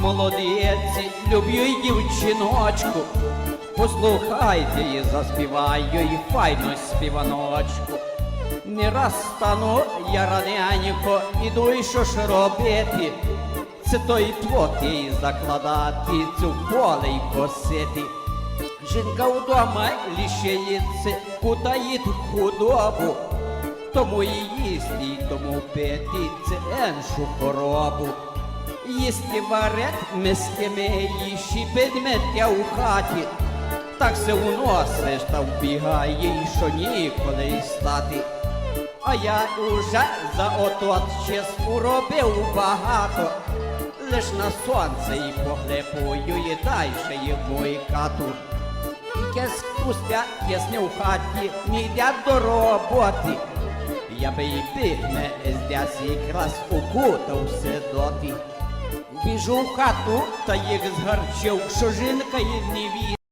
молодиці, люблю дівчиночку. Послухайте і заспіваю, і файно співаночку. Не раз стану я раненько, іду і що ж робити. Це той твоки закладати, цю поле й косити. Жінка вдома лишається, кутає худобу, тому і їсти, тому пити це еншу хоробу. Їсти варет миски миї, щіпить миття у хаті, так се уносиш та вбігає, і що ніколи й стати. А я уже за отот час уробив багато, лиш на сонце і поглипую, і дальше хату. І я спустя ясне в хаті, не йдять до роботи. Я би й бігне здесь якраз укутався доти. Біжу в хату, та їх згарчив, що жінка їх не вірить.